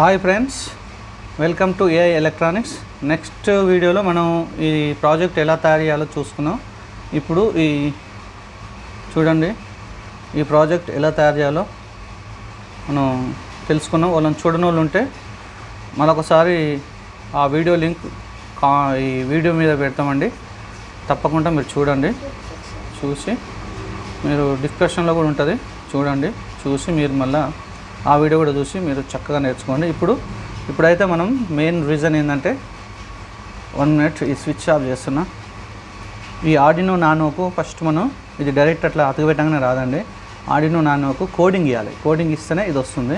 Hi friends welcome to AI electronics next వీడియోలో మనం ఈ ప్రాజెక్ట్ ఎలా తయారు చేయాలో చూసుకున్నాం ఇప్పుడు ఈ చూడండి ఈ ప్రాజెక్ట్ ఎలా తయారు చేయాలో మనం తెలుసుకున్నాం వాళ్ళని చూడని వాళ్ళు ఉంటే మరొకసారి ఆ వీడియో లింక్ కా ఈ వీడియో మీద పెడతామండి. తప్పకుండా మీరు చూడండి. చూసి మీరు డిస్క్రిప్షన్లో కూడా ఉంటుంది. చూడండి చూసి మీరు మళ్ళీ ఆ వీడియో కూడా చూసి మీరు చక్కగా నేర్చుకోండి. ఇప్పుడు ఇప్పుడైతే మనం మెయిన్ రీజన్ ఏంటంటే వన్ మినిట్ ఈ స్విచ్ ఆఫ్ చేస్తున్నా. ఈ ఆడినో నానోకు ఫస్ట్ మనం ఇది డైరెక్ట్ అట్లా అతకబెట్టగానే రాదండి. ఆడినో నానోకు కోడింగ్ ఇవ్వాలి కోడింగ్ ఇస్తేనే ఇది వస్తుంది.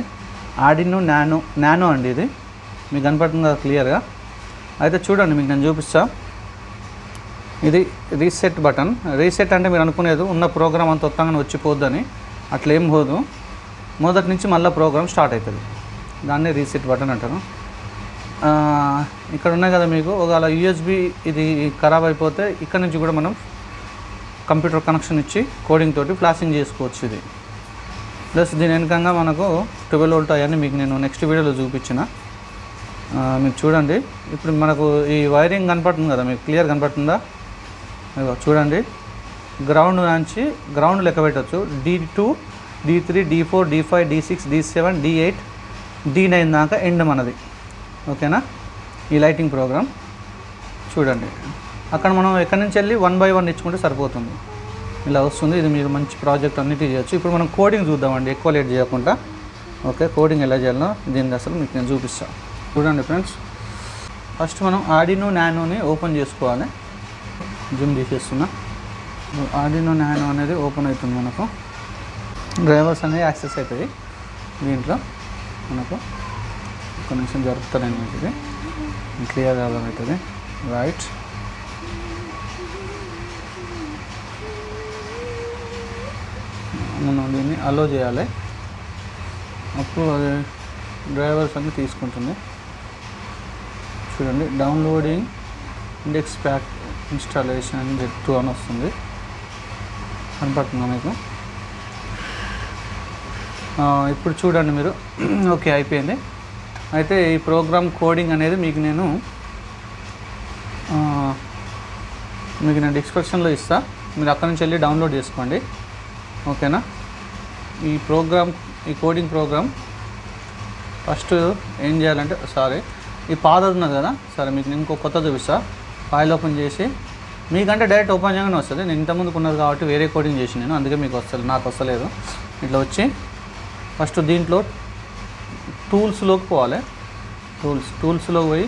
ఆడినో నానో నానో అండి ఇది. మీకు కనపడుతుంది కదా క్లియర్గా అయితే చూడండి మీకు నేను చూపిస్తా. ఇది రీసెట్ బటన్ రీసెట్ అంటే మీరు అనుకునేది ఉన్న ప్రోగ్రామ్ అంత వస్తాగానే వచ్చిపోద్దని. అట్లా ఏం పోదు. మొదటి నుంచి మళ్ళీ ప్రోగ్రామ్ స్టార్ట్ అవుతుంది. దాన్ని రీసెట్ బటన్ అంటారు. ఇక్కడ ఉన్నాయి కదా మీకు. ఒకవేళ యూఎస్బి ఇది ఖరాబ్ అయిపోతే ఇక్కడ నుంచి కూడా మనం కంప్యూటర్ కనెక్షన్ ఇచ్చి కోడింగ్ తోటి ఫ్లాషింగ్ చేసుకోవచ్చు ఇది. ప్లస్ దీని వెనకంగా మనకు ట్వెల్వ్ వోల్ట్ అవన్నీ మీకు నేను నెక్స్ట్ వీడియోలో చూపించిన. మీరు చూడండి. ఇప్పుడు మనకు ఈ వైరింగ్ కనపడుతుంది కదా మీకు. క్లియర్ కనపడుతుందా? చూడండి. గ్రౌండ్ నుంచి గ్రౌండ్ లెక్క పెట్టచ్చు. D two D three D four D five D six D seven D eight D nine దాకా ఎండ్ మనది. ఓకేనా? ఈ లైటింగ్ ప్రోగ్రామ్ చూడండి. అక్కడ మనం ఎక్కడి నుంచి వెళ్ళి వన్ బై వన్ ఇచ్చుకుంటే సరిపోతుంది. ఇలా వస్తుంది. ఇది మీరు మంచి ప్రాజెక్ట్ అన్నిటి చేయొచ్చు. ఇప్పుడు మనం కోడింగ్ చూద్దామండి. ఎక్కువ లేట్ చేయకుండా. ఓకే కోడింగ్ ఎలా చేయాలో దీన్ని అసలు మీకు నేను చూపిస్తాను చూడండి ఫ్రెండ్స్ ఫస్ట్ మనం ఆడినో నానోని ఓపెన్ చేసుకోవాలి. జిమ్ తీసేస్తున్నా. ఆడినో నానో అనేది ఓపెన్ అవుతుంది మనకు. డ్రైవర్స్ అనేవి యాక్సెస్ అవుతాయి. దీంట్లో మనకు ఒక నిమిషం జరుపుతారని ఇది క్లియర్గా అర్థమవుతుంది. రైట్. మనం దీన్ని అలో చేయాలి. అప్పుడు అది డ్రైవర్స్ అన్ని తీసుకుంటుంది. చూడండి డౌన్లోడింగ్ ఇండెక్స్ ప్యాక్ ఇన్స్టాలేషన్ అని చెప్తూ అని వస్తుంది. కనపడుతుందా మీకు? ఇప్పుడు చూడండి మీరు. ఓకే అయిపోయింది. అయితే ఈ ప్రోగ్రామ్ కోడింగ్ అనేది మీకు నేను మీకు నేను డిస్క్రిప్షన్లో ఇస్తా. మీరు అక్కడ నుంచి వెళ్ళి డౌన్లోడ్ చేసుకోండి. ఓకేనా? ఈ ప్రోగ్రామ్ ఈ కోడింగ్ ప్రోగ్రామ్ ఫస్ట్ ఏం చేయాలంటే సారీ ఈ పాత ఉన్నది కదా? సరే మీకు నేను ఇంకో కొత్త చూపిస్తా. ఫైల్ ఓపెన్ చేసి మీకంటే డైరెక్ట్ ఓపెన్ చేయగానే వస్తుంది. నేను ఇంతకుముందుకు ఉన్నది కాబట్టి వేరే కోడింగ్ చేసి నేను అందుకే మీకు వస్తుంది. నాకు వస్తలేదు. ఇట్లా వచ్చి ఫస్ట్ దీంట్లో టూల్స్లోకి పోవాలి. టూల్స్ టూల్స్లోకి పోయి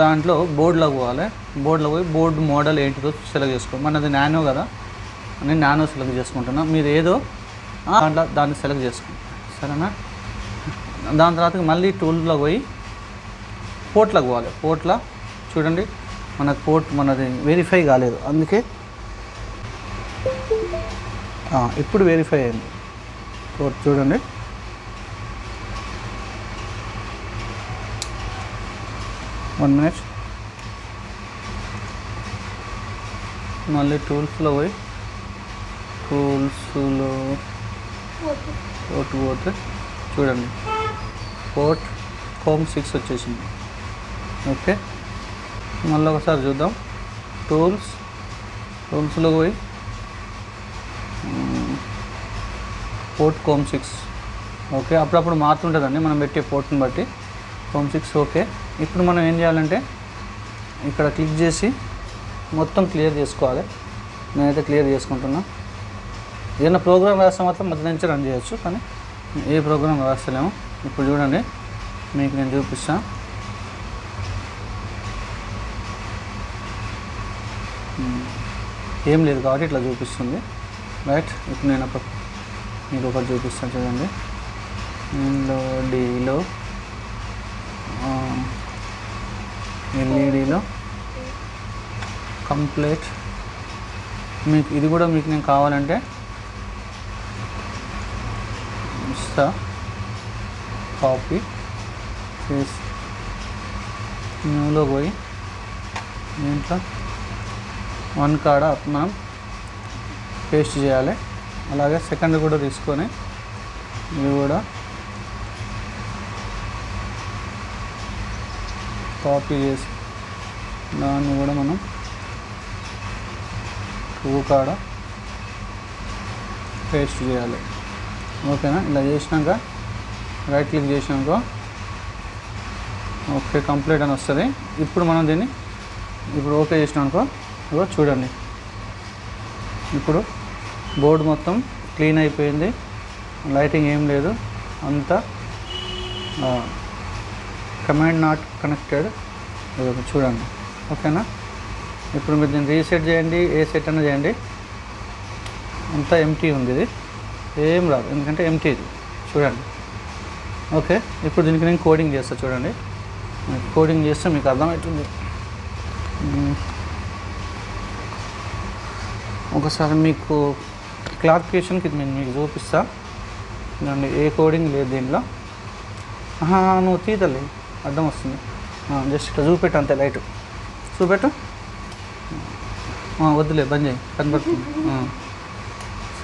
దాంట్లో బోర్డులోకి పోవాలి. బోర్డులో పోయి బోర్డు మోడల్ ఏంటిదో సెలెక్ట్ చేసుకో మనది నానో కదా నేను నానో సెలెక్ట్ చేసుకుంటున్నా. మీరు ఏదో దాంట్లో దాన్ని సెలెక్ట్ చేసుకోండి సరేనా? దాని తర్వాత మళ్ళీ టూల్లో పోయి పోర్ట్లోకి పోవాలి. పోర్ట్లో చూడండి మనకు పోర్ట్ మనది వెరిఫై కాలేదు. అందుకే ఇప్పుడు వెరిఫై అయింది. చూడండి. వన్ మినిట్ మళ్ళీ టూల్స్లో పోయి టూల్స్లో పోర్ట్ పోతే చూడండి. పోర్ట్ హోమ్ సిక్స్ వచ్చేసింది. ఓకే. మళ్ళీ ఒకసారి చూద్దాం. టూల్స్ టూల్స్లో పోయి పోర్ట్ కోమ్ సిక్స్. ఓకే అప్పుడప్పుడు మారుతుంటుందండి మనం పెట్టే పోర్ట్ని బట్టి. COM six okay. ఇప్పుడు మనం ఏం చేయాలంటే ఇక్కడ క్లిక్ చేసి మొత్తం క్లియర్ చేసుకోవాలి. నేనైతే క్లియర్ చేసుకుంటున్నా. ఏదైనా ప్రోగ్రామ్ రాస్తే మాత్రం మధ్య నుంచి రన్ చేయొచ్చు కానీ ఏ ప్రోగ్రామ్ రాస్తలేము. ఇప్పుడు చూడండి మీకు నేను చూపిస్తాను ఏం లేదు కాబట్టి ఇట్లా చూపిస్తుంది. రైట్ ఇప్పుడు నేను ఒక మీకు ఒకటి చూపిస్తాను చూడండి. దీనిలో డీలో ఎల్ఈడిలో కంప్లీట్. మీకు ఇది కూడా మీకు నేను కావాలంటే ఇస్తా. కాపీ చేసి న్యూలో పోయి దీంట్లో వన్ కాడ మనం పేస్ట్ చేయాలి. అలాగే సెకండ్ కూడా తీసుకొని ఇవి కూడా కాపీ చేసి దాన్ని కూడా మనం పువ్వు కాడ పేస్ట్ చేయాలి. ఓకేనా? ఇలా చేసినాక రైట్ క్లిక్ చేసినాక ఓకే కంప్లీట్ అని వస్తుంది. ఇప్పుడు మనం దీన్ని ఇప్పుడు ఓకే చేసినాక ఇగో చూడండి. ఇప్పుడు బోర్డు మొత్తం క్లీన్ అయిపోయింది. లైటింగ్ ఏం లేదు. అంతా కమాండ్ నాట్ కనెక్టెడ్. చూడండి. ఓకేనా? ఇప్పుడు మీరు దీన్ని రీసెట్ చేయండి. ఏ సెట్ అయినా చేయండి. అంతా ఎంటీ ఉంది ఇది. ఏం రాదు. ఎందుకంటే ఎంటీ ఇది. చూడండి. ఓకే. ఇప్పుడు దీనికి నేను కోడింగ్ చేస్తాను చూడండి. కోడింగ్ చేస్తే మీకు అర్థమవుతుంది. ఒకసారి మీకు క్లారిఫికేషన్కి ఇది నేను మీకు చూపిస్తా. చూడండి ఏ కోడింగ్ లేదు దీంట్లో నువ్వు తీతలే అర్థం వస్తుంది. జస్ట్ ఇట్లా చూపెట్టు అంతే లైట్. చూపెట్టు. వద్దులే బంద్ చేయి కనబడుతుంది.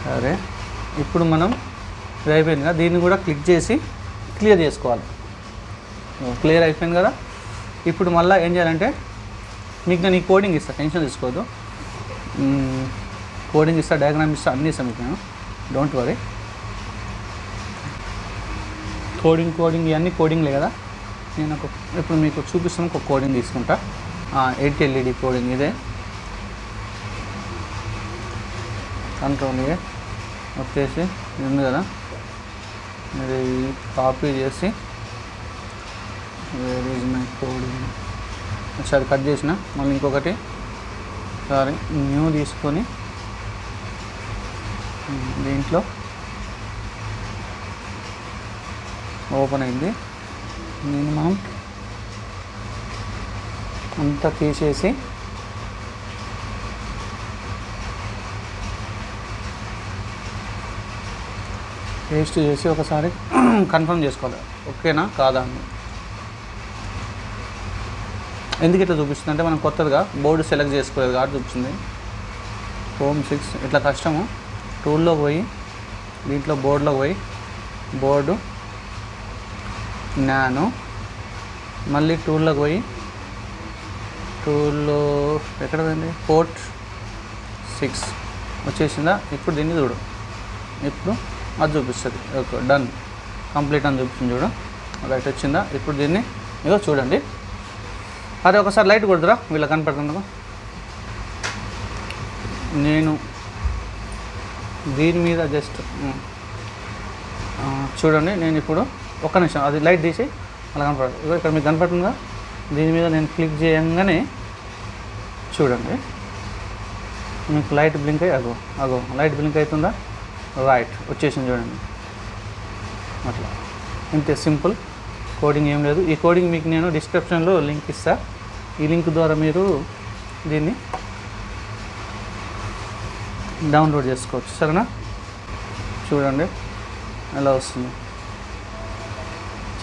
సరే. ఇప్పుడు మనం ఇది అయిపోయింది కదా దీన్ని కూడా క్లిక్ చేసి క్లియర్ చేసుకోవాలి. క్లియర్ అయిపోయింది కదా? ఇప్పుడు మళ్ళీ ఏం చేయాలంటే మీకు నేను ఈ కోడింగ్ ఇస్తాను టెన్షన్ తీసుకోవద్దు. కోడింగ్ ఇస్తా డయాగ్రామ్ ఇస్తా అన్నీ ఇస్తాను మీకు డోంట్ వరీ కోడింగ్ కోడింగ్ ఇవన్నీ కోడింగ్లే కదా? నేను ఒక ఇప్పుడు మీకు చూపిస్తాను ఒక కోడింగ్ తీసుకుంటా. ఎయిట్ ఎల్ఈడి కోడింగ్ ఇదే. కంట్రోల్ ఏ వచ్చేసి ఇది ఉంది కదా? మీరు కాపీ చేసి వేర్ ఈజ్ మై కోడింగ్ ఒకసారి కట్ చేసిన. మళ్ళీ ఇంకొకటి. సారీ న్యూ తీసుకొని దీంట్లో ఓపెన్ అయింది. నేను మనం అంతా తీసేసి. పేస్ట్ చేసి ఒకసారి కన్ఫర్మ్ చేసుకోవాలి. ఓకేనా కాదా అని. ఎందుకు ఇట్లా చూపిస్తుంది? అంటే మనం కొత్తగా బోర్డు సెలెక్ట్ చేసుకోలేదు కాబట్టి చూపిస్తుంది. హోమ్ సిక్స్ ఇట్లా కష్టము. టూల్లో పోయి దీంట్లో బోర్డులో పోయి బోర్డు నాను మళ్ళీ టూల్లోకి పోయి టూల్లో ఎక్కడ పోయింది పోర్ట్ సిక్స్ వచ్చేసిందా? ఇప్పుడు దీన్ని చూడు. ఇప్పుడు అది చూపిస్తుంది. Okay done. కంప్లీట్ అని చూపిస్తుంది చూడు. రైట్ వచ్చిందా? ఇప్పుడు దీన్ని ఇదో చూడండి. అరే ఒకసారి లైట్ కొడుతురా? వీళ్ళ కనపడుతుందా? నేను దీని మీద జస్ట్ చూడండి నేను ఇప్పుడు ఒక్క నిమిషం అది లైట్ తీసి అలా కనపడదు. ఇక్కడ మీకు కనపడుతుందా? దీని మీద నేను క్లిక్ చేయంగానే చూడండి. మీకు లైట్ బ్లింక్ అయ్యి అగో అగో లైట్ బ్లింక్ అవుతుందా? రైట్ వచ్చేసింది చూడండి. అట్లా. ఇంతే సింపుల్. కోడింగ్ ఏం లేదు. ఈ కోడింగ్ మీకు నేను డిస్క్రిప్షన్లో లింక్ ఇస్తా. ఈ లింక్ ద్వారా మీరు దీన్ని డౌన్లోడ్ చేసుకోవచ్చు. సరేనా? చూడండి. ఎలా వస్తుంది?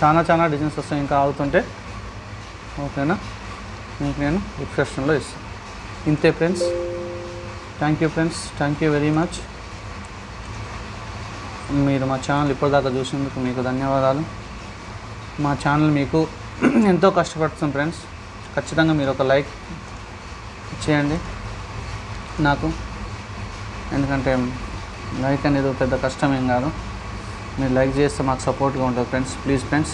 చాలా చాలా డిజైన్స్ వస్తాయి ఇంకా ఆగుతుంటే. ఓకేనా? మీకు నేను డిస్క్రిప్షన్లో ఇస్తాను. ఇంతే friends. Thank you friends thank you very much మీరు మా ఛానల్ ఇప్పటిదాకా చూసినందుకు మీకు ధన్యవాదాలు. మా ఛానల్ మీకు ఎంతో కష్టపడుతుంది ఫ్రెండ్స్. ఖచ్చితంగా మీరు ఒక లైక్ చేయండి. నాకు ఎందుకంటే లైక్ అనేది ఒక పెద్ద కష్టం ఏం కాదు. మీరు లైక్ చేస్తే మాకు సపోర్ట్గా ఉంటుంది ఫ్రెండ్స్. ప్లీజ్ ఫ్రెండ్స్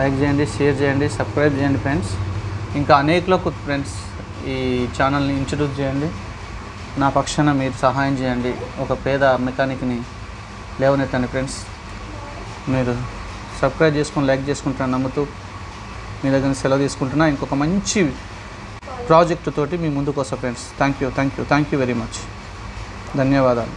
లైక్ చేయండి షేర్ చేయండి సబ్స్క్రైబ్ చేయండి ఫ్రెండ్స్. ఇంకా అనేకలకు ఫ్రెండ్స్ ఈ ఛానల్ని ఇంట్రడ్యూస్ చేయండి. నా పక్షాన మీరు సహాయం చేయండి. ఒక పేద మెకానిక్ని లేవనెత్తండి ఫ్రెండ్స్. మీరు సబ్స్క్రైబ్ చేసుకొని లైక్ చేసుకుంటున్నా నమ్ముతూ మీ దగ్గర సెలవు తీసుకుంటున్నా. ఇంకొక మంచి ప్రాజెక్ట్ తోటి మీ ముందుకు వస్తా friends. Thank you thank you thank you very much ధన్యవాదాలు